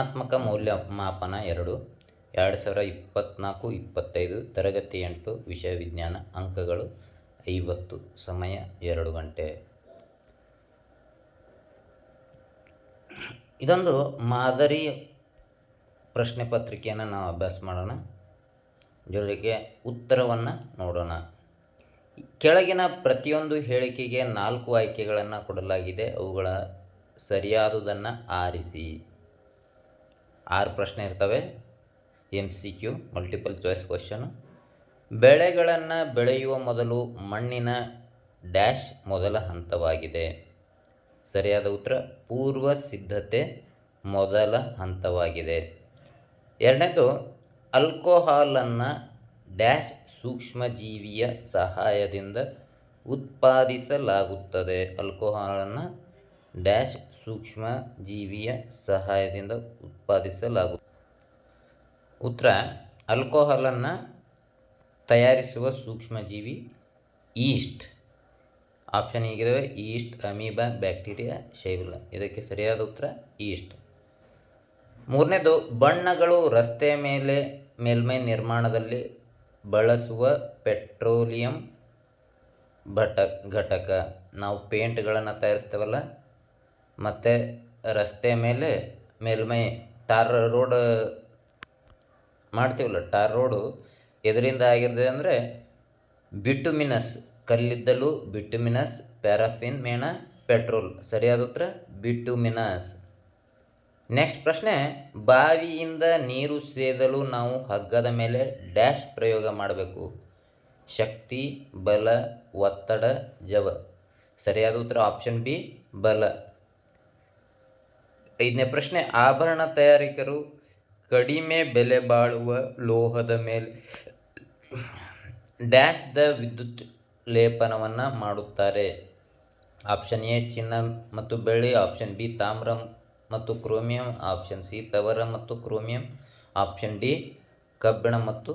ತುಲನಾತ್ಮಕ ಮೌಲ್ಯಮಾಪನ ಎರಡು ಎರಡು ಸಾವಿರ ಇಪ್ಪತ್ತ್ನಾಲ್ಕು ಇಪ್ಪತ್ತೈದು, ತರಗತಿ ಎಂಟು, ವಿಷಯ ವಿಜ್ಞಾನ ಅಂಕಗಳು ಐವತ್ತು, ಸಮಯ ಎರಡು ಗಂಟೆ. ಇದೊಂದು ಮಾದರಿ ಪ್ರಶ್ನೆ ಪತ್ರಿಕೆಯನ್ನು ನಾವು ಅಭ್ಯಾಸ ಮಾಡೋಣ. ಜೊತೆಗೆ ಉತ್ತರವನ್ನು ನೋಡೋಣ. ಕೆಳಗಿನ ಪ್ರತಿಯೊಂದು ಹೇಳಿಕೆಗೆ ನಾಲ್ಕು ಆಯ್ಕೆಗಳನ್ನು ಕೊಡಲಾಗಿದೆ. ಅವುಗಳ ಸರಿಯಾದುದನ್ನು ಆರಿಸಿ. ಆರು ಪ್ರಶ್ನೆ ಇರ್ತವೆ. M C Q multiple choice question ಬೆಳೆಗಳನ್ನು ಬೆಳೆಯುವ ಮೊದಲು ಮಣ್ಣಿನ ಡ್ಯಾಶ್ ಮೊದಲ ಹಂತವಾಗಿದೆ. ಸರಿಯಾದ ಉತ್ತರ, ಪೂರ್ವ ಸಿದ್ಧತೆ ಮೊದಲ ಹಂತವಾಗಿದೆ. ಎರಡನೇದು ಅಲ್ಕೋಹಾಲನ್ನು ಡ್ಯಾಶ್ ಸೂಕ್ಷ್ಮಜೀವಿಯ ಸಹಾಯದಿಂದ ಉತ್ಪಾದಿಸಲಾಗುತ್ತದೆ. ಅಲ್ಕೋಹಾಲನ್ನು ಡ್ಯಾಶ್ ಸೂಕ್ಷ್ಮ ಜೀವಿಯ ಸಹಾಯದಿಂದ ಉತ್ಪಾದಿಸಲಾಗುತ್ತದೆ ಉತ್ತರ ಅಲ್ಕೋಹಾಲನ್ನು ತಯಾರಿಸುವ ಸೂಕ್ಷ್ಮಜೀವಿ ಈಸ್ಟ್. ಆಪ್ಷನ್ ಹೀಗಿದ್ದಾವೆ ಈಸ್ಟ್ ಅಮೀಬಾ ಬ್ಯಾಕ್ಟೀರಿಯಾ ಶೈವಿಲ್ಲ ಇದಕ್ಕೆ ಸರಿಯಾದ ಉತ್ತರ ಈಸ್ಟ್. ಮೂರನೇದು, ಬಣ್ಣಗಳು ರಸ್ತೆ ಮೇಲೆ, ಮೇಲ್ಮೈ ನಿರ್ಮಾಣದಲ್ಲಿ ಬಳಸುವ ಪೆಟ್ರೋಲಿಯಂ ಬಟ ಘಟಕ ನಾವು ಪೇಂಟ್ಗಳನ್ನು ತಯಾರಿಸ್ತೇವಲ್ಲ ಮತ್ತು ರಸ್ತೆ ಮೇಲೆ ಮೇಲ್ಮೈ ಟಾರ್ ರೋಡ್ ಮಾಡ್ತೀವಲ್ಲ, ಟಾರ್ ರೋಡು ಎದರಿಂದ ಆಗಿರ್ತದೆ ಅಂದರೆ ಬಿಟುಮಿನಸ್, ಕಲ್ಲಿದ್ದಲು, ಬಿಟುಮಿನಸ್, ಪ್ಯಾರಾಫಿನ್, ಮೇಣ, ಪೆಟ್ರೋಲ್. ಸರಿಯಾದ ಉತ್ತರ, ಬಿಟುಮಿನಸ್. ನೆಕ್ಸ್ಟ್ ಪ್ರಶ್ನೆ, ಬಾವಿಯಿಂದ ನೀರು ಸೇದಲು ನಾವು ಹಗ್ಗದ ಮೇಲೆ ಡ್ಯಾಶ್ ಪ್ರಯೋಗ ಮಾಡಬೇಕು. ಶಕ್ತಿ, ಬಲ, ಒತ್ತಡ, ಜವ. ಸರಿಯಾದ ಉತ್ತರ, ಆಪ್ಷನ್ ಬಿ, ಬಲ. ಐದನೇ ಪ್ರಶ್ನೆ, ಆಭರಣ ತಯಾರಿಕರು ಕಡಿಮೆ ಬೆಲೆ ಬಾಳುವ ಲೋಹದ ಮೇಲೆ ಡ್ಯಾಶ್ ದ ವಿದ್ಯುತ್ ಲೇಪನವನ್ನು ಮಾಡುತ್ತಾರೆ. ಆಪ್ಷನ್ ಎ, ಚಿನ್ನ ಮತ್ತು ಬೆಳ್ಳಿ. ಆಪ್ಷನ್ ಬಿ, ತಾಮ್ರ ಮತ್ತು ಕ್ರೋಮಿಯಂ. ಆಪ್ಷನ್ ಸಿ, ತವರ ಮತ್ತು ಕ್ರೋಮಿಯಂ. ಆಪ್ಷನ್ ಡಿ, ಕಬ್ಬಿಣ ಮತ್ತು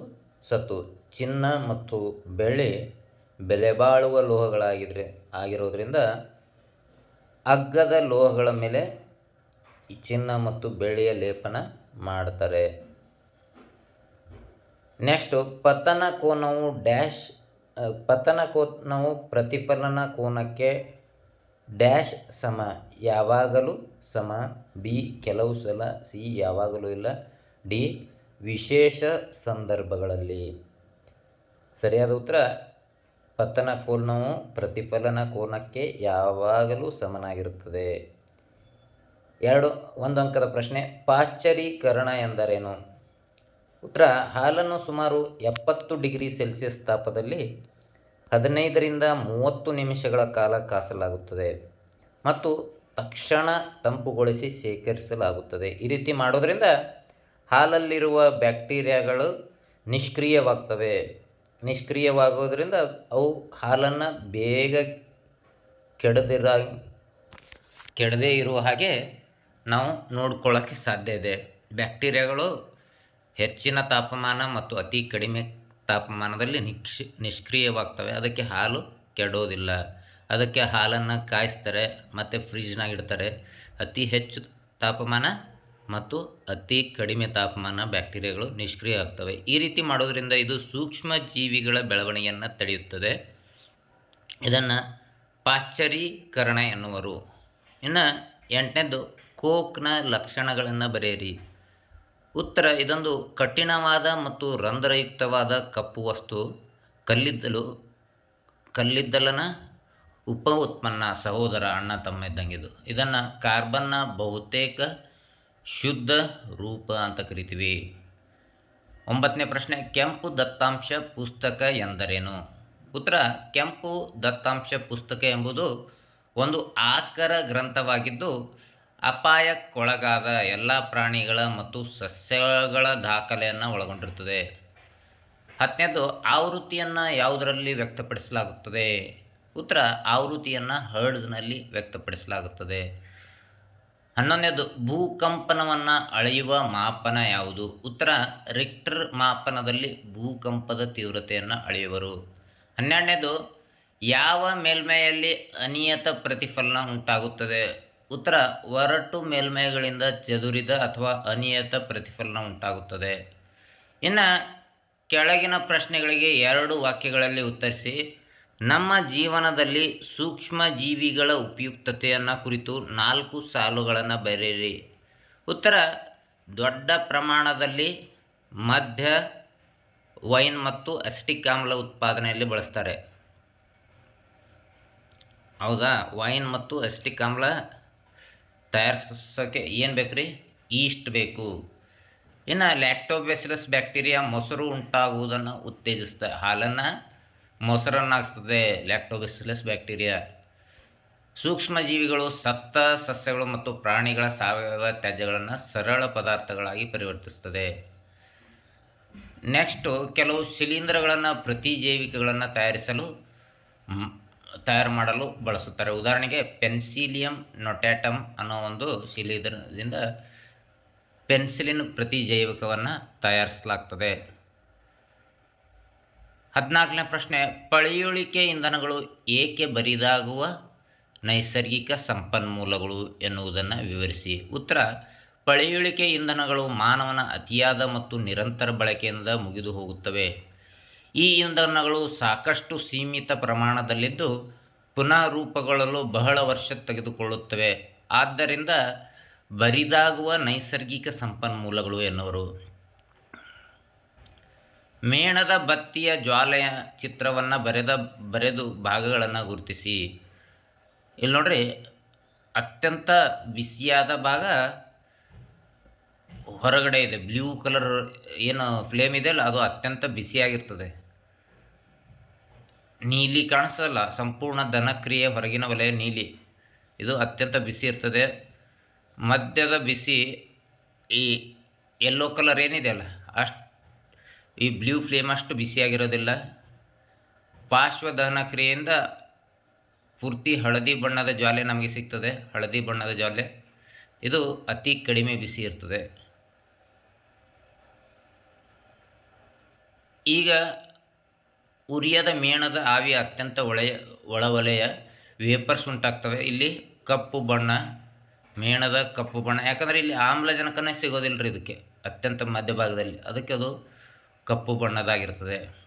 ಸತು ಚಿನ್ನ ಮತ್ತು ಬೆಳ್ಳಿ ಬೆಲೆ ಬಾಳುವ ಲೋಹಗಳಾಗಿದ್ರೆ, ಆಗಿರೋದ್ರಿಂದ ಅಗ್ಗದ ಲೋಹಗಳ ಮೇಲೆ ಚಿನ್ನ ಮತ್ತು ಬೆಳ್ಳಿಯ ಲೇಪನ ಮಾಡ್ತಾರೆ. ನೆಕ್ಸ್ಟು ಪತನ ಕೋನವು ಡ್ಯಾಶ್ ಪತನ ಕೋನವು ಪ್ರತಿಫಲನ ಕೋನಕ್ಕೆ ಡ್ಯಾಶ್ ಸಮ, ಯಾವಾಗಲೂ ಸಮ ಬಿ ಕೆಲವು ಸಲ ಸಿ ಯಾವಾಗಲೂ ಇಲ್ಲ ಡಿ ವಿಶೇಷ ಸಂದರ್ಭಗಳಲ್ಲಿ. ಸರಿಯಾದ ಉತ್ತರ, ಪತನ ಕೋನವು ಪ್ರತಿಫಲನ ಕೋನಕ್ಕೆ ಯಾವಾಗಲೂ ಸಮನಾಗಿರುತ್ತದೆ. ಎರಡು, ಒಂದು ಅಂಕದ ಪ್ರಶ್ನೆ, ಪಾಶ್ಚರೀಕರಣ ಎಂದರೇನು? ಉತ್ತರ, ಹಾಲನ್ನು ಸುಮಾರು ಎಪ್ಪತ್ತು ಡಿಗ್ರಿ ಸೆಲ್ಸಿಯಸ್ ತಾಪದಲ್ಲಿ ಹದಿನೈದರಿಂದ ಮೂವತ್ತು ನಿಮಿಷಗಳ ಕಾಲ ಕಾಸಲಾಗುತ್ತದೆ ಮತ್ತು ತಕ್ಷಣ ತಂಪುಗೊಳಿಸಿ ಶೇಖರಿಸಲಾಗುತ್ತದೆ. ಈ ರೀತಿ ಮಾಡೋದರಿಂದ ಹಾಲಲ್ಲಿರುವ ಬ್ಯಾಕ್ಟೀರಿಯಾಗಳು ನಿಷ್ಕ್ರಿಯವಾಗ್ತವೆ. ನಿಷ್ಕ್ರಿಯವಾಗೋದ್ರಿಂದ ಅವು ಹಾಲನ್ನು ಬೇಗ ಕೆಡದಿರ, ಕೆಡದೇ ಇರುವ ಹಾಗೆ ನಾವು ನೋಡ್ಕೊಳ್ಳೋಕ್ಕೆ ಸಾಧ್ಯ ಇದೆ. ಬ್ಯಾಕ್ಟೀರಿಯಾಗಳು ಹೆಚ್ಚಿನ ತಾಪಮಾನ ಮತ್ತು ಅತಿ ಕಡಿಮೆ ತಾಪಮಾನದಲ್ಲಿ ನಿಕ್ಷ್, ನಿಷ್ಕ್ರಿಯವಾಗ್ತವೆ. ಅದಕ್ಕೆ ಹಾಲು ಕೆಡೋದಿಲ್ಲ. ಅದಕ್ಕೆ ಹಾಲನ್ನು ಕಾಯಿಸ್ತಾರೆ ಮತ್ತು ಫ್ರಿಜ್ನಾಗ ಇಡ್ತಾರೆ. ಅತಿ ಹೆಚ್ಚು ತಾಪಮಾನ ಮತ್ತು ಅತಿ ಕಡಿಮೆ ತಾಪಮಾನ ಬ್ಯಾಕ್ಟೀರಿಯಾಗಳು ನಿಷ್ಕ್ರಿಯ ಆಗ್ತವೆ. ಈ ರೀತಿ ಮಾಡೋದರಿಂದ ಇದು ಸೂಕ್ಷ್ಮ ಜೀವಿಗಳ ಬೆಳವಣಿಗೆಯನ್ನು ತಡೆಯುತ್ತದೆ. ಇದನ್ನು ಪಾಶ್ಚರೀಕರಣ ಎನ್ನುವರು. ಇನ್ನು ಎಂಟನೇದು ಕೋಕ್ನ ಲಕ್ಷಣಗಳನ್ನು ಬರೆಯಿರಿ. ಉತ್ತರ, ಇದೊಂದು ಕಠಿಣವಾದ ಮತ್ತು ರಂಧ್ರಯುಕ್ತವಾದ ಕಪ್ಪು ವಸ್ತು. ಕಲ್ಲಿದ್ದಲು, ಕಲ್ಲಿದ್ದಲನ ಉಪ ಉತ್ಪನ್ನ ಸಹೋದರ ಅಣ್ಣ ತಮ್ಮ ಇದ್ದಂಗಿದು ಇದನ್ನು ಕಾರ್ಬನ್ನ ಬಹುತೇಕ ಶುದ್ಧ ರೂಪ ಅಂತ ಕರಿತೀವಿ. ಒಂಬತ್ತನೇ ಪ್ರಶ್ನೆ, ಕೆಂಪು ದತ್ತಾಂಶ ಪುಸ್ತಕ ಎಂದರೇನು? ಉತ್ತರ, ಕೆಂಪು ದತ್ತಾಂಶ ಪುಸ್ತಕ ಎಂಬುದು ಒಂದು ಆಕರ ಗ್ರಂಥವಾಗಿದ್ದು ಅಪಾಯಕ್ಕೊಳಗಾದ ಎಲ್ಲ ಪ್ರಾಣಿಗಳ ಮತ್ತು ಸಸ್ಯಗಳ ದಾಖಲೆಯನ್ನು ಒಳಗೊಂಡಿರುತ್ತದೆ. ಹತ್ತನೇದು, ಆವೃತ್ತಿಯನ್ನು ಯಾವುದರಲ್ಲಿ ವ್ಯಕ್ತಪಡಿಸಲಾಗುತ್ತದೆ? ಉತ್ತರ, ಆವೃತ್ತಿಯನ್ನು ಹರ್ಡ್ಸ್ನಲ್ಲಿ ವ್ಯಕ್ತಪಡಿಸಲಾಗುತ್ತದೆ. ಹನ್ನೊಂದನೇದು, ಭೂಕಂಪನವನ್ನು ಅಳೆಯುವ ಮಾಪನ ಯಾವುದು? ಉತ್ತರ, ರಿಕ್ಟರ್ ಮಾಪನದಲ್ಲಿ ಭೂಕಂಪದ ತೀವ್ರತೆಯನ್ನು ಅಳೆಯುವರು. ಹನ್ನೆರಡನೇದು, ಯಾವ ಮೇಲ್ಮೈಯಲ್ಲಿ ಅನಿಯತ ಪ್ರತಿಫಲನ ಉಂಟಾಗುತ್ತದೆ? ಉತ್ತರ, ಒರಟು ಮೇಲ್ಮೈಗಳಿಂದ ಚದುರಿದ ಅಥವಾ ಅನಿಯತ ಪ್ರತಿಫಲನ ಉಂಟಾಗುತ್ತದೆ. ಇನ್ನು ಕೆಳಗಿನ ಪ್ರಶ್ನೆಗಳಿಗೆ ಎರಡು ವಾಕ್ಯಗಳಲ್ಲಿ ಉತ್ತರಿಸಿ, ನಮ್ಮ ಜೀವನದಲ್ಲಿ ಸೂಕ್ಷ್ಮ ಜೀವಿಗಳ ಉಪಯುಕ್ತತೆಯನ್ನು ಕುರಿತು ನಾಲ್ಕು ಸಾಲುಗಳನ್ನು ಬರೆಯಿರಿ. ಉತ್ತರ, ದೊಡ್ಡ ಪ್ರಮಾಣದಲ್ಲಿ ಮಧ್ಯ, ವೈನ್ ಮತ್ತು ಅಸಿಟಿಕ್ ಆಮ್ಲ ಉತ್ಪಾದನೆಯಲ್ಲಿ ಬಳಸ್ತಾರೆ. ಹೌದಾ? ವೈನ್ ಮತ್ತು ಅಸಿಟಿಕ್ ಆಮ್ಲ ತಯಾರಿಸೋಕ್ಕೆ ಏನು ಬೇಕು ರೀ ಈಸ್ಟ್ ಬೇಕು. ಇನ್ನು ಲ್ಯಾಕ್ಟೋಬೆಸಿಲಸ್ ಬ್ಯಾಕ್ಟೀರಿಯಾ ಮೊಸರು ಉಂಟಾಗುವುದನ್ನು ಉತ್ತೇಜಿಸ್ತದೆ ಹಾಲನ್ನು ಮೊಸರನ್ನಾಗಿಸ್ತದೆ ಲ್ಯಾಕ್ಟೋಬೆಸಿಲಸ್ ಬ್ಯಾಕ್ಟೀರಿಯಾ ಸೂಕ್ಷ್ಮಜೀವಿಗಳು, ಸತ್ತ ಸಸ್ಯಗಳು ಮತ್ತು ಪ್ರಾಣಿಗಳ ಸಾವಯವ ತ್ಯಾಜ್ಯಗಳನ್ನು ಸರಳ ಪದಾರ್ಥಗಳಾಗಿ ಪರಿವರ್ತಿಸ್ತದೆ. ನೆಕ್ಸ್ಟು ಕೆಲವು ಶಿಲೀಂಧ್ರಗಳನ್ನು ಪ್ರತಿಜೈವಿಕಗಳನ್ನು ತಯಾರಿಸಲು ತಯಾರು ಮಾಡಲು ಬಳಸುತ್ತಾರೆ. ಉದಾಹರಣೆಗೆ ಪೆನ್ಸಿಲಿಯಂ ನೊಟ್ಯಾಟಮ್ ಅನ್ನೋ ಒಂದು ಶಿಲೀಂಧ್ರದಿಂದ ಪೆನ್ಸಿಲಿನ್ ಪ್ರತಿಜೈವಿಕವನ್ನು ತಯಾರಿಸಲಾಗ್ತದೆ. ಹದಿನಾಲ್ಕನೇ ಪ್ರಶ್ನೆ, ಪಳೆಯುಳಿಕೆ ಇಂಧನಗಳು ಏಕೆ ಬರಿದಾಗುವ ನೈಸರ್ಗಿಕ ಸಂಪನ್ಮೂಲಗಳು ಎನ್ನುವುದನ್ನು ವಿವರಿಸಿ. ಉತ್ತರ, ಪಳೆಯುಳಿಕೆ ಇಂಧನಗಳು ಮಾನವನ ಅತಿಯಾದ ಮತ್ತು ನಿರಂತರ ಬಳಕೆಯಿಂದ ಮುಗಿದು ಹೋಗುತ್ತವೆ ಈ ಇಂಧನಗಳು ಸಾಕಷ್ಟು ಸೀಮಿತ ಪ್ರಮಾಣದಲ್ಲಿದ್ದು ಪುನಃ ರೂಪುಗೊಳ್ಳಲು ಬಹಳ ವರ್ಷ ತೆಗೆದುಕೊಳ್ಳುತ್ತವೆ. ಆದ್ದರಿಂದ ಬರಿದಾಗುವ ನೈಸರ್ಗಿಕ ಸಂಪನ್ಮೂಲಗಳು ಎನ್ನುವರು. ಮೇಣದ ಬತ್ತಿಯ ಜ್ವಾಲೆಯ ಚಿತ್ರವನ್ನು ಬರೆದ, ಬರೆದು ಭಾಗಗಳನ್ನು ಗುರುತಿಸಿ. ಇಲ್ಲಿ ನೋಡ್ರಿ, ಅತ್ಯಂತ ಬಿಸಿಯಾದ ಭಾಗ ಹೊರಗಡೆ ಇದೆ. ಬ್ಲೂ ಕಲರ್ ಏನು ಫ್ಲೇಮ್ ಇದೆ ಅಲ್ಲ ಅದು ಅತ್ಯಂತ ಬಿಸಿಯಾಗಿರ್ತದೆ. ನೀಲಿ ಕಾಣಿಸಲ್ಲ, ಸಂಪೂರ್ಣ ದನಕ್ರಿಯೆ ಹೊರಗಿನ ವಲಯ ನೀಲಿ. ಇದು ಅತ್ಯಂತ ಬಿಸಿ ಇರ್ತದೆ. ಮಧ್ಯದ ಬಿಸಿ ಈ ಯೆಲ್ಲೋ ಕಲರ್ ಏನಿದೆ ಅಲ್ಲ, ಅಷ್ಟು ಈ ಬ್ಲೂ ಫ್ಲೇಮ್ ಅಷ್ಟು ಬಿಸಿಯಾಗಿರೋದಿಲ್ಲ. ಪಾರ್ಶ್ವ ದಹನ ಕ್ರಿಯೆಯಿಂದ ಪೂರ್ತಿ ಹಳದಿ ಬಣ್ಣದ ಜ್ವಾಲೆ ನಮಗೆ ಸಿಗ್ತದೆ, ಹಳದಿ ಬಣ್ಣದ ಜ್ವಾಲೆ. ಇದು ಅತಿ ಕಡಿಮೆ ಬಿಸಿ ಇರ್ತದೆ. ಈಗ ಉರಿಯದ ಮೇಣದ ಆವಿ ಅತ್ಯಂತ ಒಳೆಯ, ಒಳವಲಯ ವೇಪರ್ಸ್ ಉಂಟಾಗ್ತವೆ ಇಲ್ಲಿ ಕಪ್ಪು ಬಣ್ಣ, ಮೇಣದ ಕಪ್ಪು ಬಣ್ಣ. ಯಾಕಂದರೆ ಇಲ್ಲಿ ಆಮ್ಲಜನಕನೇ ಸಿಗೋದಿಲ್ಲ ಇದಕ್ಕೆ, ಅತ್ಯಂತ ಮಧ್ಯಭಾಗದಲ್ಲಿ ಅದಕ್ಕೆ ಅದು ಕಪ್ಪು ಬಣ್ಣದಾಗಿರ್ತದೆ.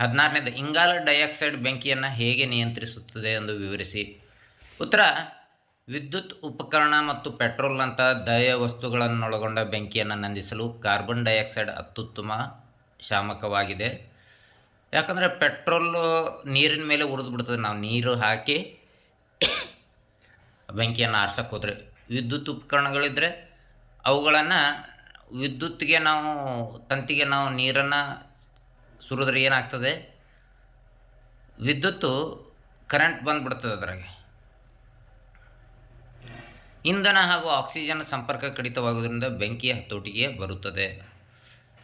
ಹದಿನಾರನೇದು, ಇಂಗಾಲ ಡೈಆಕ್ಸೈಡ್ ಬೆಂಕಿಯನ್ನು ಹೇಗೆ ನಿಯಂತ್ರಿಸುತ್ತದೆ ಎಂದು ವಿವರಿಸಿ. ಉತ್ತರ, ವಿದ್ಯುತ್ ಉಪಕರಣ ಮತ್ತು ಪೆಟ್ರೋಲ್ನಂಥ ದಯ ವಸ್ತುಗಳನ್ನೊಳಗೊಂಡ ಬೆಂಕಿಯನ್ನು ನಂದಿಸಲು ಕಾರ್ಬನ್ ಡೈಆಕ್ಸೈಡ್ ಅತ್ಯುತ್ತಮ ಶಾಮಕವಾಗಿದೆ. ಯಾಕಂದರೆ ಪೆಟ್ರೋಲು ನೀರಿನ ಮೇಲೆ ಉರಿದು ಬಿಡ್ತದೆ. ನಾವು ನೀರು ಹಾಕಿ ಬೆಂಕಿಯನ್ನು ಆರ್ಸಕ್ಕೆ ಹೋದರೆ ವಿದ್ಯುತ್ ಉಪಕರಣಗಳಿದ್ದರೆ ಅವುಗಳನ್ನು ವಿದ್ಯುತ್ಗೆ ನಾವು, ತಂತಿಗೆ ನಾವು ನೀರನ್ನು ಸುರಿದ್ರೆ ಏನಾಗ್ತದೆ? ವಿದ್ಯುತ್ತು ಕರೆಂಟ್ ಬಂದುಬಿಡ್ತದೆ ಅದರಾಗೆ. ಇಂಧನ ಹಾಗೂ ಆಕ್ಸಿಜನ್ ಸಂಪರ್ಕ ಕಡಿತವಾಗುವುದರಿಂದ ಬೆಂಕಿ ಹತೋಟಿಗೆ ಬರುತ್ತದೆ.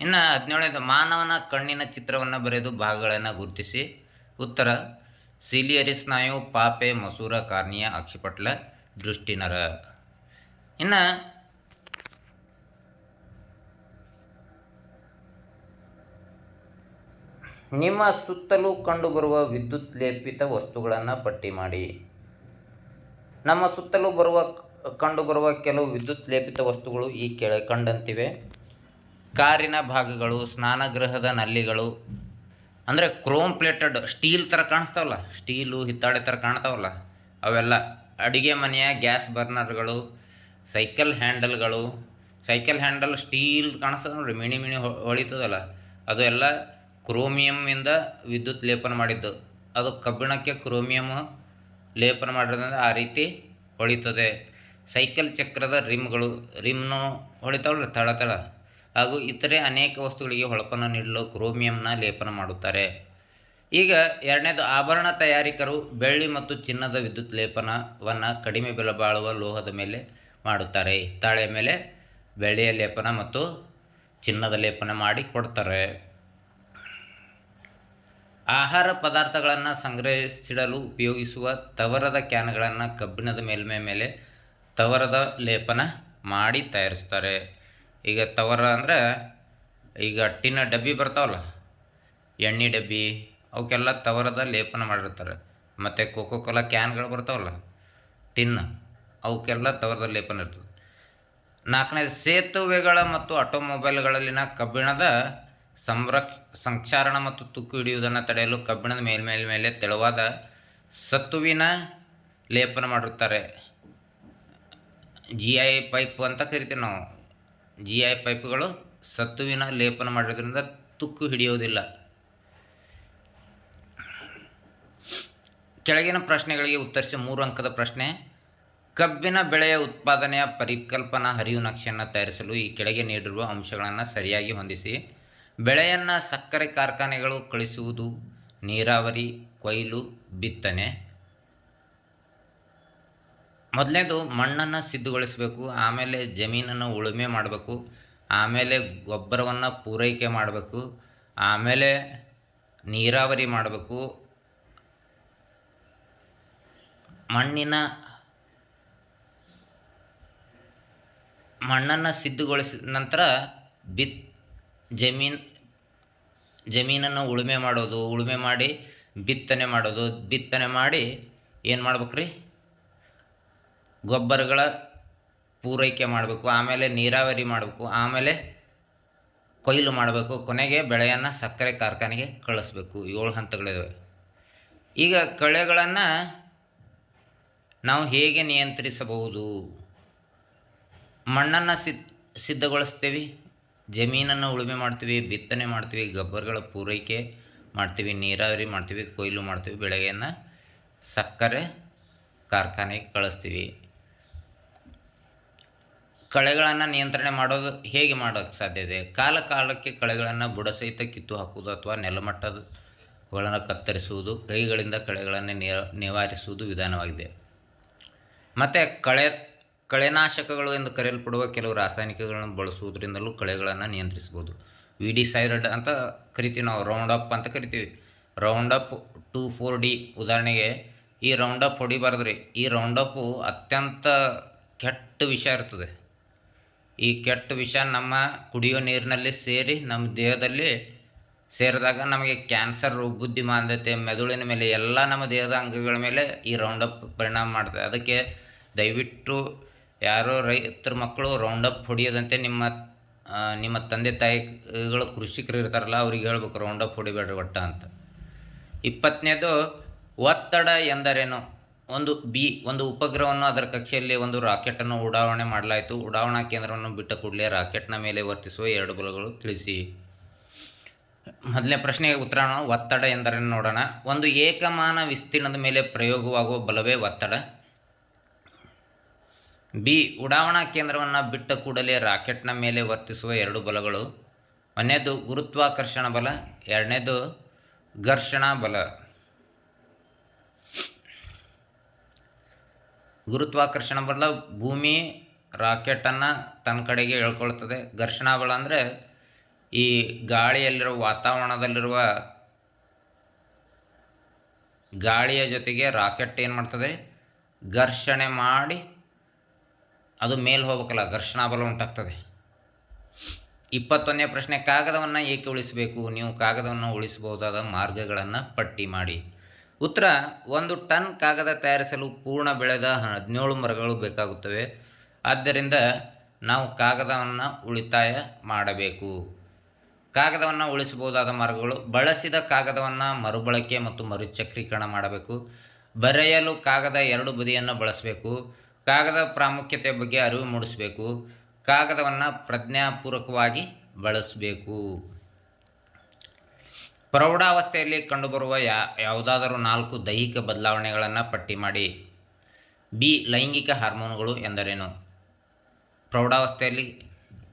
ಇನ್ನು ಹದಿನೇಳನೇದು ಮಾನವನ ಕಣ್ಣಿನ ಚಿತ್ರವನ್ನು ಬರೆದು ಭಾಗಗಳನ್ನು ಗುರುತಿಸಿ. ಉತ್ತರ ಸಿಲಿಯರಿ ಸ್ನಾಯು ಪಾಪೆ ಮಸೂರ ಕಾರ್ನಿಯ ಅಕ್ಷಿಪಟ್ಲ ದೃಷ್ಟಿನರ. ಇನ್ನು ನಿಮ್ಮ ಸುತ್ತಲೂ ಕಂಡುಬರುವ ವಿದ್ಯುತ್ ಲೇಪಿತ ವಸ್ತುಗಳನ್ನು ಪಟ್ಟಿ ಮಾಡಿ. ನಮ್ಮ ಸುತ್ತಲೂ ಬರುವ, ಕಂಡುಬರುವ ಕೆಲವು ವಿದ್ಯುತ್ ಲೇಪಿತ ವಸ್ತುಗಳು ಈ ಕೆಳಕಂಡಂತಿವೆ ಕಾರಿನ ಭಾಗಗಳು, ಸ್ನಾನಗೃಹದ ನಲ್ಲಿಗಳು, ಅಂದರೆ ಕ್ರೋಮ್ ಪ್ಲೇಟೆಡ್ ಸ್ಟೀಲ್ ಥರ ಕಾಣಿಸ್ತಾವಲ್ಲ ಸ್ಟೀಲು ಹಿತ್ತಾಳೆ ಥರ ಕಾಣ್ತಾವಲ್ಲ, ಅವೆಲ್ಲ ಅಡುಗೆ ಮನೆಯ ಗ್ಯಾಸ್ ಬರ್ನರ್ಗಳು ಸೈಕಲ್ ಹ್ಯಾಂಡಲ್ಗಳು ಸೈಕಲ್ ಹ್ಯಾಂಡಲ್ ಸ್ಟೀಲ್ ಕಾಣಿಸ್ತದೆ ನೋಡ್ರಿ, ಮಿಣಿ ಮಿಣಿ ಹೊಳಿತದಲ್ಲ, ಅದು ಎಲ್ಲ ಕ್ರೋಮಿಯಮ್ಮಿಂದ ವಿದ್ಯುತ್ ಲೇಪನ ಮಾಡಿದ್ದು. ಅದು ಕಬ್ಬಿಣಕ್ಕೆ ಕ್ರೋಮಿಯಮ್ ಲೇಪನ ಮಾಡಿರೋದ್ರಿಂದ ಆ ರೀತಿ ಹೊಳಿತದೆ. ಸೈಕಲ್ ಚಕ್ರದ ರಿಮ್ಗಳು, ರಿಮ್ನು ಹೊಳಿತಾವಲ್ಲ, ತಳ ತಳ. ಹಾಗೂ ಇತರೆ ಅನೇಕ ವಸ್ತುಗಳಿಗೆ ಹೊಳಪನ್ನು ನೀಡಲು ಕ್ರೋಮಿಯಂನ ಲೇಪನ ಮಾಡುತ್ತಾರೆ. ಈಗ ಎರಡನೇದು, ಆಭರಣ ತಯಾರಿಕರು ಬೆಳ್ಳಿ ಮತ್ತು ಚಿನ್ನದ ವಿದ್ಯುತ್ ಲೇಪನವನ್ನು ಕಡಿಮೆ ಬೆಲೆ ಬಾಳುವ ಲೋಹದ ಮೇಲೆ ಮಾಡುತ್ತಾರೆ. ಹಿತ್ತಾಳೆಯ ಮೇಲೆ ಬೆಳ್ಳಿಯ ಲೇಪನ ಮತ್ತು ಚಿನ್ನದ ಲೇಪನ ಮಾಡಿ ಕೊಡ್ತಾರೆ. ಆಹಾರ ಪದಾರ್ಥಗಳನ್ನು ಸಂಗ್ರಹಿಸಿಡಲು ಉಪಯೋಗಿಸುವ ತವರದ ಕ್ಯಾನ್ಗಳನ್ನು ಕಬ್ಬಿಣದ ಮೇಲ್ಮೈ ಮೇಲೆ ತವರದ ಲೇಪನ ಮಾಡಿ ತಯಾರಿಸ್ತಾರೆ ಈಗ ತವರ ಅಂದರೆ ಈಗ ಅಟ್ಟಿನ ಡಬ್ಬಿ ಬರ್ತಾವಲ್ಲ, ಎಣ್ಣೆ ಡಬ್ಬಿ, ಅವಕ್ಕೆಲ್ಲ ತವರದ ಲೇಪನ ಮಾಡಿರ್ತಾರೆ. ಮತ್ತು ಕೋಕೋ ಕೋಲಾ ಕ್ಯಾನ್ಗಳು ಬರ್ತಾವಲ್ಲ ಟಿನ್ ಅವಕ್ಕೆಲ್ಲ ತವರದ ಲೇಪನ ಇರ್ತದೆ. ನಾಲ್ಕನೇ ಸೇತುವೆಗಳ ಮತ್ತು ಆಟೋಮೊಬೈಲ್ಗಳಲ್ಲಿನ ಕಬ್ಬಿಣದ ಸಂರಕ್ಷ, ಸಂಕ್ಷಾರಣ ಮತ್ತು ತುಕ್ಕು ಹಿಡಿಯುವುದನ್ನು ತಡೆಯಲು ಕಬ್ಬಿಣದ ಮೇಲ್ಮೇಲ್ ಮೇಲೆ ತೆಳುವಾದ ಸತ್ತುವಿನ ಲೇಪನ ಮಾಡಿರ್ತಾರೆ. ಜಿ ಐ ಪೈಪ್ ಅಂತ ಕರಿತೀವಿ ನಾವು. ಜಿ ಐ ಪೈಪ್ಗಳು ಸತ್ತುವಿನ ಲೇಪನ ಮಾಡಿರೋದ್ರಿಂದ ತುಕ್ಕು ಹಿಡಿಯೋದಿಲ್ಲ. ಕೆಳಗಿನ ಪ್ರಶ್ನೆಗಳಿಗೆ ಉತ್ತರಿಸಿ ಮೂರು ಅಂಕದ ಪ್ರಶ್ನೆ, ಕಬ್ಬಿನ ಬೆಳೆಯ ಉತ್ಪಾದನೆಯ ಪರಿಕಲ್ಪನಾ ಹರಿವು ನಕ್ಷೆಯನ್ನು ತಯಾರಿಸಲು ಈ ಕೆಳಗೆ ನೀಡಿರುವ ಅಂಶಗಳನ್ನು ಸರಿಯಾಗಿ ಹೊಂದಿಸಿ. ಬೆಳೆಯನ್ನು ಸಕ್ಕರೆ ಕಾರ್ಖಾನೆಗಳು ಕಳಿಸುವುದು ನೀರಾವರಿ, ಕೊಯ್ಲು, ಬಿತ್ತನೆ. ಮೊದಲನೇದು ಮಣ್ಣನ್ನು ಸಿದ್ಧಗೊಳಿಸಬೇಕು, ಆಮೇಲೆ ಜಮೀನನ್ನು ಉಳುಮೆ ಮಾಡಬೇಕು, ಆಮೇಲೆ ಗೊಬ್ಬರವನ್ನು ಪೂರೈಕೆ ಮಾಡಬೇಕು, ಆಮೇಲೆ ನೀರಾವರಿ ಮಾಡಬೇಕು. ಮಣ್ಣಿನ ಮಣ್ಣನ್ನು ಸಿದ್ಧಗೊಳಿಸಿದ ನಂತರ ಬಿತ್ ಜಮೀನ್ ಜಮೀನನ್ನು ಉಳುಮೆ ಮಾಡೋದು, ಉಳುಮೆ ಮಾಡಿ ಬಿತ್ತನೆ ಮಾಡೋದು, ಬಿತ್ತನೆ ಮಾಡಿ ಏನು ಮಾಡ್ಬೇಕು ರೀ ಗೊಬ್ಬರಗಳ ಪೂರೈಕೆ ಮಾಡಬೇಕು, ಆಮೇಲೆ ನೀರಾವರಿ ಮಾಡಬೇಕು, ಆಮೇಲೆ ಕೊಯ್ಲು ಮಾಡಬೇಕು, ಕೊನೆಗೆ ಬೆಳೆಯನ್ನು ಸಕ್ಕರೆ ಕಾರ್ಖಾನೆಗೆ ಕಳಿಸ್ಬೇಕು. ಏಳು ಹಂತಗಳಿವೆ ಈಗ ಕಳೆಗಳನ್ನು ನಾವು ಹೇಗೆ ನಿಯಂತ್ರಿಸಬಹುದು? ಮಣ್ಣನ್ನು ಸಿದ್, ಸಿದ್ಧಗೊಳಿಸ್ತೀವಿ, ಜಮೀನನ್ನು ಉಳುಮೆ ಮಾಡ್ತೀವಿ, ಬಿತ್ತನೆ ಮಾಡ್ತೀವಿ, ಗೊಬ್ಬರಗಳ ಪೂರೈಕೆ ಮಾಡ್ತೀವಿ, ನೀರಾವರಿ ಮಾಡ್ತೀವಿ, ಕೊಯ್ಲು ಮಾಡ್ತೀವಿ, ಬೆಳೆಯನ್ನು ಸಕ್ಕರೆ ಕಾರ್ಖಾನೆಗೆ ಕಳಿಸ್ತೀವಿ. ಕಳೆಗಳನ್ನು ನಿಯಂತ್ರಣೆ ಮಾಡೋದು ಹೇಗೆ ಮಾಡೋಕ್ಕೆ ಸಾಧ್ಯ ಇದೆ? ಕಾಲ ಕಾಲಕ್ಕೆ ಕಳೆಗಳನ್ನು ಬುಡಸಹಿತ ಕಿತ್ತು ಹಾಕುವುದು ಅಥವಾ ನೆಲಮಟ್ಟದಗಳನ್ನು ಕತ್ತರಿಸುವುದು, ಕೈಗಳಿಂದ ಕಳೆಗಳನ್ನು ನಿವಾರಿಸುವುದು ವಿಧಾನವಾಗಿದೆ. ಮತ್ತು ಕಳೆ, ಕಳೆನಾಶಕಗಳು ಎಂದು ಕರೆಯಲ್ಪಡುವ ಕೆಲವು ರಾಸಾಯನಿಕಗಳನ್ನು ಬಳಸುವುದರಿಂದಲೂ ಕಳೆಗಳನ್ನು ನಿಯಂತ್ರಿಸ್ಬೋದು ವಿ ಡಿ ಸೈರಡ್ ಅಂತ ಕರಿತೀವಿ ನಾವು ರೌಂಡ್ ಅಪ್ ಅಂತ ಕರಿತೀವಿ. Round up two four D ಉದಾಹರಣೆಗೆ, ಈ ರೌಂಡಪ್ ಹೊಡಿಬಾರ್ದು ರೀ ಈ ರೌಂಡ್ ಅಪ್ಪು ಅತ್ಯಂತ ಕೆಟ್ಟ ವಿಷಯ ಇರ್ತದೆ. ಈ ಕೆಟ್ಟ ವಿಷ ನಮ್ಮ ಕುಡಿಯೋ ನೀರಿನಲ್ಲಿ ಸೇರಿ ನಮ್ಮ ದೇಹದಲ್ಲಿ ಸೇರಿದಾಗ ನಮಗೆ ಕ್ಯಾನ್ಸರ್ ಬುದ್ಧಿಮಾಂದ್ಯತೆ, ಮೆದುಳಿನ ಮೇಲೆ ಎಲ್ಲ ನಮ್ಮ ದೇಹದ ಅಂಗಗಳ ಮೇಲೆ ಈ ರೌಂಡಪ್ ಪರಿಣಾಮ ಮಾಡ್ತದೆ. ಅದಕ್ಕೆ ದಯವಿಟ್ಟು ಯಾರೋ ರೈತರ, ಮಕ್ಕಳು ರೌಂಡಪ್ ಹೊಡಿಯೋದಂತೆ ನಿಮ್ಮ ನಿಮ್ಮ ತಂದೆ ತಾಯಿಗಳು ಕೃಷಿಕರು ಇರ್ತಾರಲ್ಲ, ಅವ್ರಿಗೆ ಹೇಳ್ಬೇಕು ರೌಂಡಪ್ ಹೊಡಿಬೇಡ್ರಿ ಒಟ್ಟ ಅಂತ. ಇಪ್ಪತ್ತನೇದು ಒತ್ತಡ ಎಂದರೇನು? ಒಂದು ಬಿ, ಒಂದು ಉಪಗ್ರಹವನ್ನು ಅದರ ಕಕ್ಷೆಯಲ್ಲಿ ಒಂದು ರಾಕೆಟನ್ನು ಉಡಾವಣೆ ಮಾಡಲಾಯಿತು. ಉಡಾವಣಾ ಕೇಂದ್ರವನ್ನು ಬಿಟ್ಟ ಕೂಡಲೇ ರಾಕೆಟ್ನ ಮೇಲೆ ವರ್ತಿಸುವ ಎರಡು ಬಲಗಳು ತಿಳಿಸಿ. ಮೊದಲನೇ ಪ್ರಶ್ನೆಗೆ ಉತ್ತರ ಒತ್ತಡ ಎಂದರೇನು ನೋಡೋಣ. ಒಂದು ಏಕಮಾನ ವಿಸ್ತೀರ್ಣದ ಮೇಲೆ ಪ್ರಯೋಗವಾಗುವ ಬಲವೇ ಒತ್ತಡ? ಬಿ, ಉಡಾವಣಾ ಕೇಂದ್ರವನ್ನು ಬಿಟ್ಟ ಕೂಡಲೇ ರಾಕೆಟ್ನ ಮೇಲೆ ವರ್ತಿಸುವ ಎರಡು ಬಲಗಳು. ಒಂದನೇದು ಗುರುತ್ವಾಕರ್ಷಣ ಬಲ, ಎರಡನೇದು ಘರ್ಷಣಾ ಬಲ. ಗುರುತ್ವಾಕರ್ಷಣ ಬಲ ಭೂಮಿ ರಾಕೆಟನ್ನು ತನ್ನ ಕಡೆಗೆ ಎಳ್ಕೊಳ್ತದೆ. ಘರ್ಷಣಾ ಬಲ ಅಂದರೆ ಈ ಗಾಳಿಯಲ್ಲಿರುವ ವಾತಾವರಣದಲ್ಲಿರುವ ಗಾಳಿಯ ಜೊತೆಗೆ ರಾಕೆಟ್ ಏನು ಮಾಡ್ತದೆ? ಘರ್ಷಣೆ ಮಾಡಿ ಅದು ಮೇಲೆ ಹೋಗ್ಬೇಕಲ್ಲ ಘರ್ಷಣಾ ಬಲ ಉಂಟಾಗ್ತದೆ. ಇಪ್ಪತ್ತೊಂದನೇ ಪ್ರಶ್ನೆ, ಕಾಗದವನ್ನು ಏಕೆ ಉಳಿಸಬೇಕು? ನೀವು ಕಾಗದವನ್ನು ಉಳಿಸಬಹುದಾದ ಮಾರ್ಗಗಳನ್ನು ಪಟ್ಟಿ ಮಾಡಿ. ಉತ್ತರ ಒಂದು ಟನ್ ಕಾಗದ ತಯಾರಿಸಲು ಪೂರ್ಣ ಬೆಳೆದ ಹದಿನೇಳು ಮರಗಳು ಬೇಕಾಗುತ್ತವೆ. ಆದ್ದರಿಂದ ನಾವು ಕಾಗದವನ್ನು ಉಳಿತಾಯ ಮಾಡಬೇಕು. ಕಾಗದವನ್ನು ಉಳಿಸಬಹುದಾದ ಮರಗಳು ಬಳಸಿದ ಕಾಗದವನ್ನು ಮರುಬಳಕೆ ಮತ್ತು ಮರುಚಕ್ರೀಕರಣ ಮಾಡಬೇಕು. ಬರೆಯಲು ಕಾಗದ ಎರಡು ಬದಿಯನ್ನು ಬಳಸಬೇಕು. ಕಾಗದ ಪ್ರಾಮುಖ್ಯತೆ ಬಗ್ಗೆ ಅರಿವು ಮೂಡಿಸಬೇಕು. ಕಾಗದವನ್ನು ಪ್ರಜ್ಞಾಪೂರ್ವಕವಾಗಿ ಬಳಸಬೇಕು. ಪ್ರೌಢಾವಸ್ಥೆಯಲ್ಲಿ ಕಂಡುಬರುವ ಯಾ, ಯಾವುದಾದರೂ ನಾಲ್ಕು ದೈಹಿಕ ಬದಲಾವಣೆಗಳನ್ನು ಪಟ್ಟಿ ಮಾಡಿ. ಬಿ, ಲೈಂಗಿಕ ಹಾರ್ಮೋನುಗಳು ಎಂದರೇನು? ಪ್ರೌಢಾವಸ್ಥೆಯಲ್ಲಿ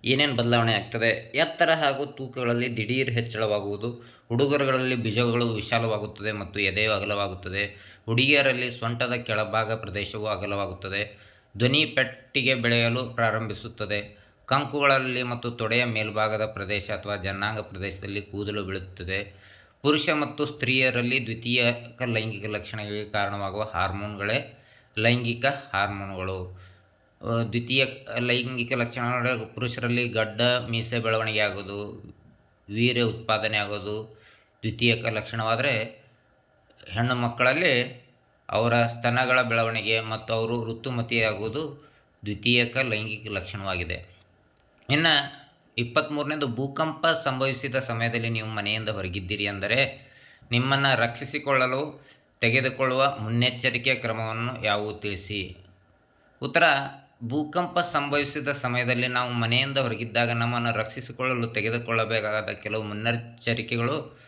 ಏನೇನು ಬದಲಾವಣೆ ಆಗ್ತದೆ? ಎತ್ತರ ಹಾಗೂ ತೂಕಗಳಲ್ಲಿ ದಿಢೀರ್ ಹೆಚ್ಚಳವಾಗುವುದು ಹುಡುಗರುಗಳಲ್ಲಿ ಬೀಜಗಳು ವಿಶಾಲವಾಗುತ್ತದೆ ಮತ್ತು ಎದೆಯು ಅಗಲವಾಗುತ್ತದೆ, ಹುಡುಗಿಯರಲ್ಲಿ ಸೊಂಟದ ಕೆಳಭಾಗ ಪ್ರದೇಶವು ಅಗಲವಾಗುತ್ತದೆ, ಧ್ವನಿ ಪೆಟ್ಟಿಗೆ ಬೆಳೆಯಲು ಪ್ರಾರಂಭಿಸುತ್ತದೆ ಕಂಕುಗಳಲ್ಲಿ ಮತ್ತು ತೊಡೆಯ ಮೇಲ್ಭಾಗದ ಪ್ರದೇಶ ಅಥವಾ ಜನಾಂಗ ಪ್ರದೇಶದಲ್ಲಿ ಕೂದಲು ಬೀಳುತ್ತದೆ. ಪುರುಷ ಮತ್ತು ಸ್ತ್ರೀಯರಲ್ಲಿ ದ್ವಿತೀಯಕ ಲೈಂಗಿಕ ಲಕ್ಷಣಗಳಿಗೆ ಕಾರಣವಾಗುವ ಹಾರ್ಮೋನ್ಗಳೇ ಲೈಂಗಿಕ ಹಾರ್ಮೋನ್ಗಳು. ದ್ವಿತೀಯ ಲೈಂಗಿಕ ಲಕ್ಷಣಗಳಲ್ಲಿ ಪುರುಷರಲ್ಲಿ ಗಡ್ಡ, ಮೀಸೆ ಬೆಳವಣಿಗೆ ಆಗೋದು ವೀರ್ಯ ಉತ್ಪಾದನೆ ಆಗೋದು ದ್ವಿತೀಯಕ ಲಕ್ಷಣವಾದರೆ ಹೆಣ್ಣು ಮಕ್ಕಳಲ್ಲಿ ಅವರ ಸ್ತನಗಳ ಬೆಳವಣಿಗೆ ಮತ್ತು ಅವರು ಋತುಮತಿಯಾಗುವುದು ದ್ವಿತೀಯಕ ಲೈಂಗಿಕ ಲಕ್ಷಣವಾಗಿದೆ. ಇನ್ನು ಇಪ್ಪತ್ತ್ಮೂರನೇದು ಭೂಕಂಪ ಸಂಭವಿಸಿದ ಸಮಯದಲ್ಲಿ ನೀವು ಮನೆಯಿಂದ ಹೊರಗಿದ್ದೀರಿ ಅಂದರೆ ನಿಮ್ಮನ್ನು ರಕ್ಷಿಸಿಕೊಳ್ಳಲು ತೆಗೆದುಕೊಳ್ಳುವ ಮುನ್ನೆಚ್ಚರಿಕೆ ಕ್ರಮವನ್ನು ಯಾವುವು ತಿಳಿಸಿ. ಉತ್ತರ, ಭೂಕಂಪ ಸಂಭವಿಸಿದ ಸಮಯದಲ್ಲಿ ನಾವು ಮನೆಯಿಂದ ಹೊರಗಿದ್ದಾಗ ನಮ್ಮನ್ನು ರಕ್ಷಿಸಿಕೊಳ್ಳಲು ತೆಗೆದುಕೊಳ್ಳಬೇಕಾದ ಕೆಲವು ಮುನ್ನೆಚ್ಚರಿಕೆಗಳು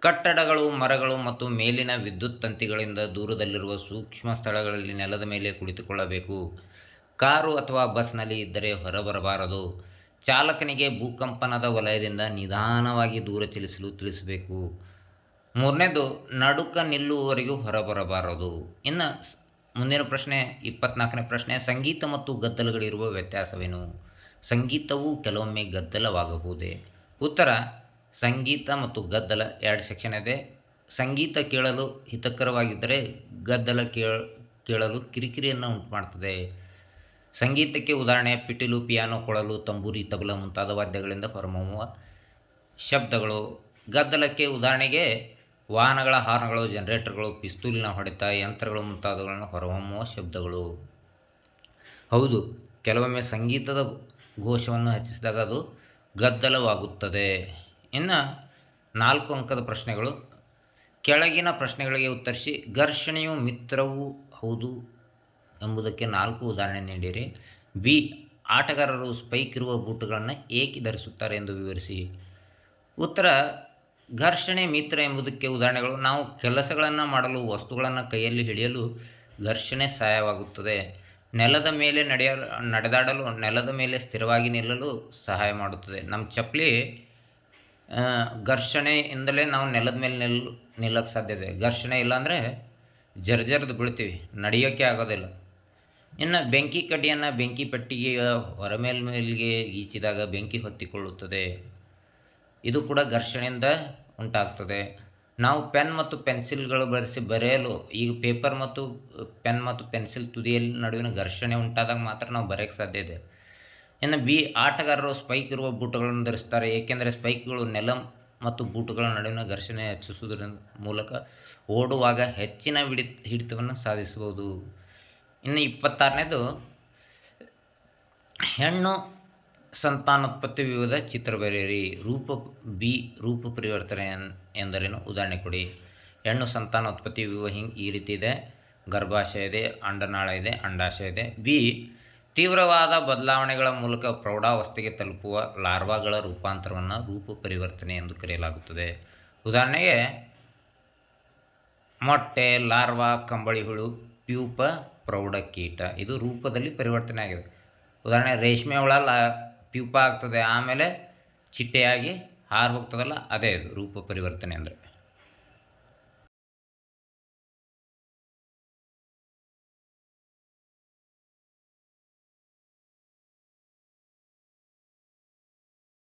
ಕಟ್ಟಡಗಳು, ಮರಗಳು ಮತ್ತು ಮೇಲಿನ ವಿದ್ಯುತ್ ತಂತಿಗಳಿಂದ ದೂರದಲ್ಲಿರುವ ಸೂಕ್ಷ್ಮ ಸ್ಥಳಗಳಲ್ಲಿ ನೆಲದ ಮೇಲೆ ಕುಳಿತುಕೊಳ್ಳಬೇಕು. ಕಾರು ಅಥವಾ ಬಸ್ನಲ್ಲಿ ಇದ್ದರೆ ಹೊರಬರಬಾರದು. ಚಾಲಕನಿಗೆ ಭೂಕಂಪನದ ವಲಯದಿಂದ ನಿಧಾನವಾಗಿ ದೂರ ಚಲಿಸಲು ತಿಳಿಸಬೇಕು. ಮೂರನೇದು, ನಡುಕ ನಿಲ್ಲುವವರೆಗೂ ಹೊರಬರಬಾರದು. ಇನ್ನು ಮುಂದಿನ ಪ್ರಶ್ನೆ, ಇಪ್ಪತ್ನಾಲ್ಕನೇ ಪ್ರಶ್ನೆ, ಸಂಗೀತ ಮತ್ತು ಗದ್ದಲಗಳಿರುವ ವ್ಯತ್ಯಾಸವೇನು? ಸಂಗೀತವು ಕೆಲವೊಮ್ಮೆ ಗದ್ದಲವಾಗಬಹುದೇ? ಉತ್ತರ, ಸಂಗೀತ ಮತ್ತು ಗದ್ದಲ ಎರಡು ಸೆಕ್ಷನ್ ಇದೆ. ಸಂಗೀತ ಕೇಳಲು ಹಿತಕರವಾಗಿದ್ದರೆ ಗದ್ದಲ ಕೇಳ, ಕೇಳಲು ಕಿರಿಕಿರಿಯನ್ನು ಉಂಟು ಮಾಡ್ತದೆ ಸಂಗೀತಕ್ಕೆ ಉದಾಹರಣೆ, ಪಿಟೀಲು, ಪಿಯಾನೋ, ಕೊಳಲು, ತಂಬೂರಿ, ತಬಲ ಮುಂತಾದ ವಾದ್ಯಗಳಿಂದ ಹೊರಹೊಮ್ಮುವ ಶಬ್ದಗಳು. ಗದ್ದಲಕ್ಕೆ ಉದಾಹರಣೆಗೆ ವಾಹನಗಳ ಹಾರ್ನ್ಗಳು, ಜನರೇಟರ್ಗಳು, ಪಿಸ್ತೂಲಿನ ಹೊಡೆತ, ಯಂತ್ರಗಳು ಮುಂತಾದವುಗಳನ್ನು ಹೊರಹೊಮ್ಮುವ ಶಬ್ದಗಳು. ಹೌದು, ಕೆಲವೊಮ್ಮೆ ಸಂಗೀತದ ಘೋಷವನ್ನು ಹೆಚ್ಚಿಸಿದಾಗ ಅದು ಗದ್ದಲವಾಗುತ್ತದೆ. ಇನ್ನು ನಾಲ್ಕು ಅಂಕದ ಪ್ರಶ್ನೆಗಳು. ಕೆಳಗಿನ ಪ್ರಶ್ನೆಗಳಿಗೆ ಉತ್ತರಿಸಿ, ಘರ್ಷಣೆಯು ಮಿತ್ರವೂ ಹೌದು ಎಂಬುದಕ್ಕೆ ನಾಲ್ಕು ಉದಾಹರಣೆ ನೀಡಿರಿ. ಬಿ, ಆಟಗಾರರು ಸ್ಪೈಕ್ ಇರುವ ಬೂಟುಗಳನ್ನು ಏಕೆ ಧರಿಸುತ್ತಾರೆ ಎಂದು ವಿವರಿಸಿ. ಉತ್ತರ, ಘರ್ಷಣೆ ಮಿತ್ರ ಎಂಬುದಕ್ಕೆ ಉದಾಹರಣೆಗಳು. ನಾವು ಕೆಲಸಗಳನ್ನು ಮಾಡಲು, ವಸ್ತುಗಳನ್ನು ಕೈಯಲ್ಲಿ ಹಿಡಿಯಲು ಘರ್ಷಣೆ ಸಹಾಯವಾಗುತ್ತದೆ. ನೆಲದ ಮೇಲೆ ನಡೆಯ, ನಡೆದಾಡಲು, ನೆಲದ ಮೇಲೆ ಸ್ಥಿರವಾಗಿ ನಿಲ್ಲಲು ಸಹಾಯ ಮಾಡುತ್ತದೆ. ನಮ್ಮ ಚಪ್ಪಲಿ ಘರ್ಷಣೆಯಿಂದಲೇ ನಾವು ನೆಲದ ಮೇಲೆ ನಿಲ್ ನಿಲ್ಲಕ್ಕೆ ಸಾಧ್ಯತೆ ಘರ್ಷಣೆ ಇಲ್ಲಾಂದರೆ ಜರ್ಜರ್ದು ಬೀಳ್ತೀವಿ. ನಡೆಯೋಕ್ಕೆ ಆಗೋದಿಲ್ಲ. ಇನ್ನು ಬೆಂಕಿ ಕಡ್ಡಿಯನ್ನು ಬೆಂಕಿ ಪೆಟ್ಟಿಗೆಯ ಹೊರಮೇಲ್ ಮೇಲಿಗೆ ಈಚಿದಾಗ ಬೆಂಕಿ ಹೊತ್ತಿಕೊಳ್ಳುತ್ತದೆ. ಇದು ಕೂಡ ಘರ್ಷಣೆಯಿಂದ ಉಂಟಾಗ್ತದೆ. ನಾವು ಪೆನ್ ಮತ್ತು ಪೆನ್ಸಿಲ್ಗಳು ಬಳಸಿ ಬರೆಯಲು ಈಗ ಪೇಪರ್ ಮತ್ತು ಪೆನ್ ಮತ್ತು ಪೆನ್ಸಿಲ್ ತುದಿಯಲ್ಲಿ ನಡುವಿನ ಘರ್ಷಣೆ ಉಂಟಾದಾಗ ಮಾತ್ರ ನಾವು ಬರೆಯೋಕ್ಕೆ ಸಾಧ್ಯ ಇದೆ. ಇನ್ನು ಬಿ, ಆಟಗಾರರು ಸ್ಪೈಕ್ ಇರುವ ಬೂಟುಗಳನ್ನು ಧರಿಸ್ತಾರೆ ಏಕೆಂದರೆ ಸ್ಪೈಕ್ಗಳು ನೆಲ ಮತ್ತು ಬೂಟುಗಳ ನಡುವಿನ ಘರ್ಷಣೆ ಹೆಚ್ಚಿಸುವುದರ ಮೂಲಕ ಓಡುವಾಗ ಹೆಚ್ಚಿನ ಹಿಡಿತ ಹಿಡಿತವನ್ನು ಸಾಧಿಸಬಹುದು. ಇನ್ನು ಇಪ್ಪತ್ತಾರನೇದು ಹೆಣ್ಣು ಸಂತಾನೋತ್ಪತ್ತಿ ವಿವಿಧ ಚಿತ್ರ ಬರೆಯಿರಿ ರೂಪ ಬಿ ರೂಪ ಪರಿವರ್ತನೆ ಎಂದರೇನು? ಉದಾಹರಣೆ ಕೊಡಿ. ಹೆಣ್ಣು ಸಂತಾನೋತ್ಪತ್ತಿ ವಿವ ಹಿಂಗೆ ಈ ರೀತಿ ಇದೆ. ಗರ್ಭಾಶಯ ಇದೆ, ಅಂಡನಾಳ ಇದೆ, ಅಂಡಾಶಯ ಇದೆ. ಬಿ ತೀವ್ರವಾದ ಬದಲಾವಣೆಗಳ ಮೂಲಕ ಪ್ರೌಢಾವಸ್ಥೆಗೆ ತಲುಪುವ ಲಾರ್ವಾಗಳ ರೂಪಾಂತರವನ್ನು ರೂಪ ಪರಿವರ್ತನೆ ಎಂದು ಕರೆಯಲಾಗುತ್ತದೆ. ಉದಾಹರಣೆಗೆ ಮೊಟ್ಟೆ, ಲಾರ್ವಾ, ಕಂಬಳಿ ಹುಳು, ಪ್ಯೂಪ ಪ್ರೌಢಕೀಟ. ಇದು ರೂಪದಲ್ಲಿ ಪರಿವರ್ತನೆ ಆಗಿದೆ. ಉದಾಹರಣೆ, ರೇಷ್ಮೆ ಹುಳ ಪ್ಯೂಪ ಆಗ್ತದೆ, ಆಮೇಲೆ ಚಿಟ್ಟೆಯಾಗಿ ಹಾರು ಹೋಗ್ತದಲ್ಲ, ಅದೇ ಇದು ರೂಪ ಪರಿವರ್ತನೆ ಅಂದರೆ.